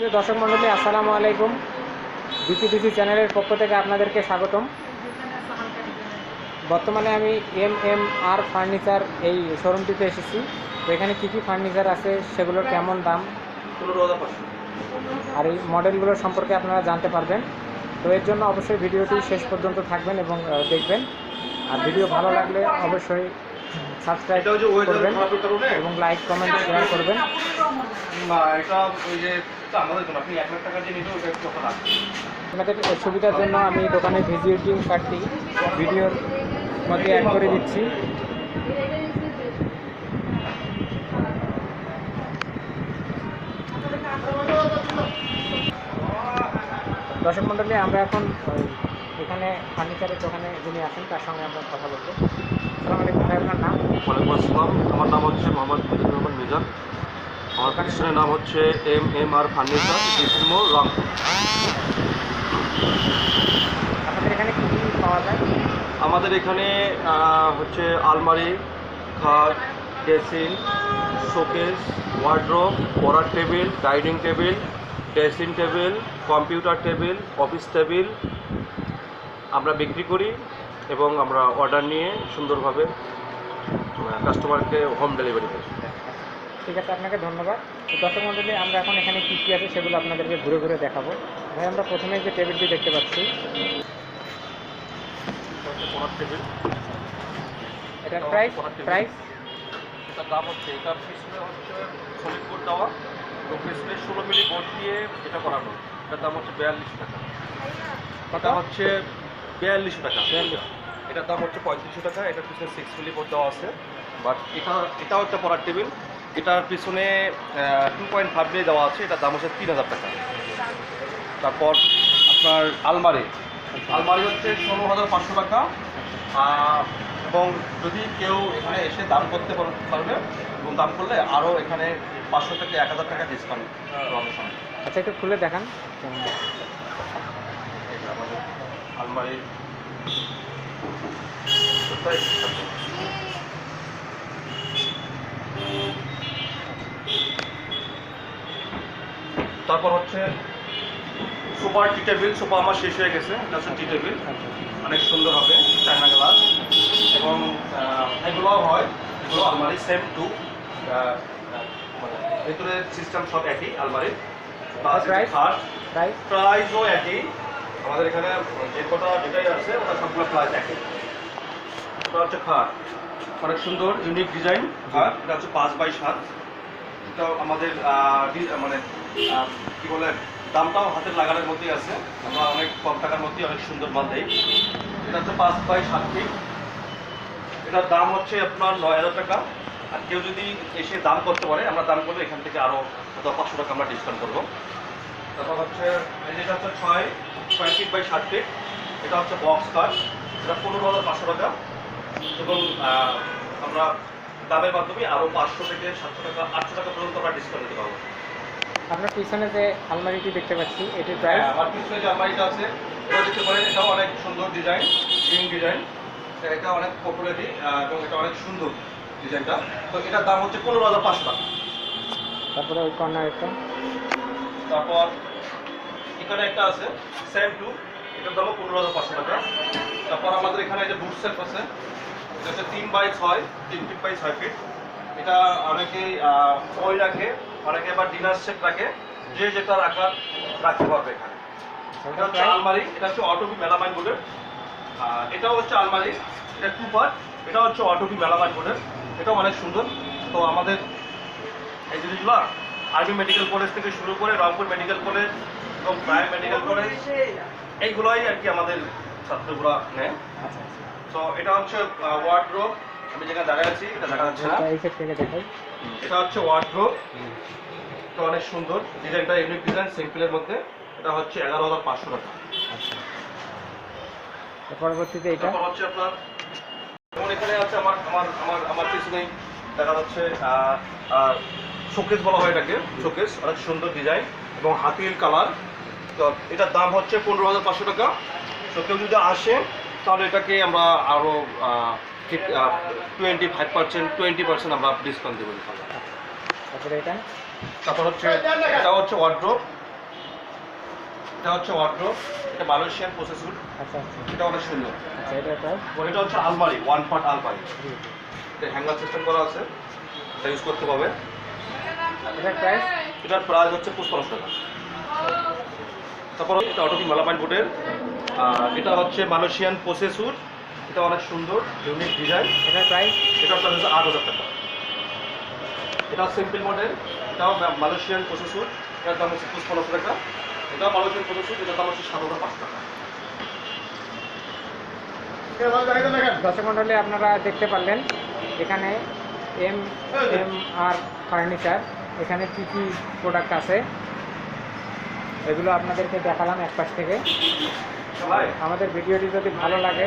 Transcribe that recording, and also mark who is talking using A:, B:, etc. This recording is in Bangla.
A: প্রিয় দর্শক মণ্ডলী আসসালামু আলাইকুম। বিপিডিসি চ্যানেলের পক্ষ থেকে আপনাদেরকে স্বাগতম। বর্তমানে আমি এম এম আর ফার্নিচার এই শোরুমটিতে এসেছি। তো এখানে কী কী ফার্নিচার আছে সেগুলোর কেমন দাম? আর এই মডেলগুলোর সম্পর্কে আপনারা জানতে পারবেন। তো এর জন্য অবশ্যই ভিডিওটি শেষ পর্যন্ত থাকবেন এবং দেখবেন। আর ভিডিও ভালো লাগলে অবশ্যই সাবস্ক্রাইব করবেন এবং লাইক কমেন্ট শেয়ার করবেন।
B: এটা ওই যে
A: আপনাদের সুবিধার জন্য আমি দোকানের ভিজিটিং কার্ডটি ভিডিওর মধ্যে অ্যাড করে দিচ্ছি। দর্শক মণ্ডলী আমরা এখন এখানে ফার্নিচারের দোকানে যিনি আছেন তার সঙ্গে আমরা কথা বলব। সালাম আলাইকুম ভাই আপনার নাম?
B: ওয়ালাইকুম আসসালাম। আমার নাম হচ্ছে মোহাম্মদ মিজানুর রহমান মিজান আমার প্রতিষ্ঠানের নাম হচ্ছে এম এম আর ফার্নিচার ডিসিমো রংপুর
A: আপনাদের এখানে কী কী পাওয়া যায়?
B: আমাদের এখানে হচ্ছে আলমারি খাট ড্রেসিং শোকেস ওয়ার্ড্রোব পড়ার table dining table dressing table computer table office table আমরা বিক্রি করি এবং আমরা অর্ডার নিয়ে সুন্দরভাবে কাস্টমারকে হোম ডেলিভারি করি।
A: ঠিক আছে আপনাকে ধন্যবাদ। দর্শক মণ্ডলী আমরা এখন এখানে কী কী আছে সেগুলো আপনাদেরকে ঘুরে ঘুরে দেখাবো। ভাই আমরা প্রথমে যে টেবিলটি দেখতে পাচ্ছি এটার প্রাইস প্রাইস
B: এটার দাম হচ্ছে এটার পিছনে হচ্ছে সলিড বোর্ড দেওয়া। এবং পিছনে ষোলো মিলি বোর্ড দিয়ে এটা করানো। এটার দাম হচ্ছে বিয়াল্লিশ টাকা। এটা হচ্ছে বিয়াল্লিশশো টাকা।
A: বিয়াল্লিশ।
B: এটার দাম হচ্ছে পঁয়ত্রিশশো টাকা। এটার পিছনে সিক্স মিলি বোর্ড দেওয়া আছে। বাট এটা এটাও একটা পড়ার টেবিল। এটার পিছনে টু পয়েন্ট ফাইভ মিলি দেওয়া আছে এটার দাম হচ্ছে তিন হাজার টাকা। তারপর আপনার আলমারি। আলমারি হচ্ছে ষোলো হাজার পাঁচশো টাকা। এবং যদি কেউ এখানে এসে দাম করতে পারবে এবং দাম করলে আরও এখানে পাঁচশো থেকে এক হাজার টাকা ডিসকাউন্ট
A: আচ্ছা একটু খুলে দেখান। কেমন আছে।
B: এটা আমাদের আলমারি তারপর হচ্ছে সুপার টি টেবিল সোফা আমার শেষ হয়ে গেছে এটা হচ্ছে টি টেবিল। অনেক সুন্দর হবে চায়না গ্লাস এবং এগুলোও হয় এগুলো আলমারি সেম টু ভেতরে সিস্টেম সব একই আলমারি প্রাইসও একই। আমাদের এখানে যে কটা যেটাই আছে ওটা সবগুলো প্রাইস একই। ওটা হচ্ছে খাট। অনেক সুন্দর ইউনিক ডিজাইন খাট এটা হচ্ছে পাঁচ বাই সাত। এটা আমাদের মানে কি বলে, দামটাও হাতের লাগানোর মধ্যেই আছে। আমরা অনেক কম টাকার মধ্যেই অনেক সুন্দর মাল দেই। এটা হচ্ছে পাঁচ বাই সাত ফিট এটার দাম হচ্ছে আপনার নয় হাজার টাকা। আর কেউ যদি এসে দাম করতে পারে, আমরা দাম করলে এখান থেকে আরও হয়তো পাঁচশো টাকা আমরা ডিসকাউন্ট করব। তারপর হচ্ছে, এই যেটা হচ্ছে ছয় ছয় ফিট বাই ষাট ফিট এটা হচ্ছে বক্স কাট এটা পনেরো হাজার পাঁচশো টাকা। এবং আমরা দামের মাধ্যমে আরও পাঁচশো থেকে সাতশো টাকা, আটশো টাকা পর্যন্ত আমরা ডিসকাউন্ট দিতে পারব।
A: আপনার পিছনে যে আলমারিটি দেখতে পাচ্ছি এটির
B: হ্যাঁ,
A: প্রাইস
B: আমার পিছনে যে আলমারিটা আছে এটা দেখতে পারেন এটাও অনেক সুন্দর ডিজাইন রিং ডিজাইন এটা অনেক পপুলারি এবং এটা অনেক সুন্দর ডিজাইনটা তো এটার দাম হচ্ছে পনেরো হাজার পাঁচশো টাকা।
A: তারপরে ওই কর্নার একটা।
B: তারপর এখানে একটা আছে সেম টু এটার দামও পনেরো হাজার পাঁচশো টাকা। তারপর আমাদের এখানে যে বুট সেলফ আছে এটা হচ্ছে তিন বাই ছয় তিন ফিট বাই ছয় ফিট এটা অনেকেই বই রাখে অনেকে আবার ডিনার সেট রাখে যে যেটা রাখার রাখতে পারবে এখানে। এটা হচ্ছে আলমারি এটা হচ্ছে অটোবি মেলামাইন বোর্ডের এটাও হচ্ছে আলমারি এটা টু পার্ট এটা হচ্ছে অটোবি মেলামাইন বোর্ডের এটাও অনেক সুন্দর। তো আমাদের এই জিনিসগুলো আর্মি মেডিকেল কলেজ থেকে শুরু করে রংপুর মেডিকেল কলেজ এবং প্রাইম মেডিকেল কলেজ এইগুলোই আর কি আমাদের ছাত্রগুলো নেয়।
A: আচ্ছা
B: তো এটা হচ্ছে ওয়ার্ড্রোব আমি যেখানে দাঁড়িয়ে আছি এটা দেখা যাচ্ছে না। এটা হচ্ছে ওয়ার্ড্রোব এটা অনেক সুন্দর। ডিজাইনটা ইউনিক ডিজাইন সিম্পলের মধ্যে। এটা হচ্ছে এগারো হাজার পাঁচশো টাকা।
A: আচ্ছা। পরবর্তীতে এটা?
B: হচ্ছে আপনার যেমন এখানে আছে আমার আমার আমার আমার পিছনেই দেখা যাচ্ছে শোকেস বলা হয় এটাকে। শোকেস অনেক সুন্দর ডিজাইন এবং হাতির কালার তো এটার দাম হচ্ছে পনেরো হাজার পাঁচশো টাকা। তো কেউ যদি আসে তাহলে এটাকে আমরা আরও twenty five percent twenty percent আমরা ডিসকাউন্ট দেবো
A: তারপরে এটা?
B: তারপর হচ্ছে এটা হচ্ছে ওয়ার্ড্রোপ এটা হচ্ছে ওয়ার্ড্রোপ এটা মালয়েশিয়ান প্রসেসর
A: আচ্ছা আচ্ছা।
B: এটা অনেক সুন্দর।
A: আচ্ছা এটা
B: হচ্ছে আলমারি ওয়ান পার্ট আলমারি। এটা হ্যাঙ্গার সিস্টেম করা আছে। এটা ইউজ করতে পারবে।
A: এটার প্রাইস
B: এটার প্রাইস হচ্ছে পঁচপান্ন টাকা। তারপর এটা অটোপি মালামাইন বোর্ডের। এটা হচ্ছে মালয়েশিয়ান প্রসেসর এটা অনেক সুন্দর ইউনিক ডিজাইন
A: এটার প্রাইস
B: এটার প্রাইস হচ্ছে আট হাজার টাকা। এটা সিম্পল মডেল এটাও মালয়েশিয়ান প্রসেসর এটার দাম হচ্ছে পঁচপান্ন টাকা। এটাও মালয়েশিয়ান প্রসেসর এটার দাম হচ্ছে সাত হাজার পাঁচ টাকা।
A: দর্শক মণ্ডলী আপনারা দেখতে পারলেন এখানে এম এম আর ফার্নিচার এখানে কী কী প্রোডাক্ট আছে? এগুলো আপনাদেরকে দেখালাম এক পাশ থেকে আমাদের ভিডিওটি যদি ভালো লাগে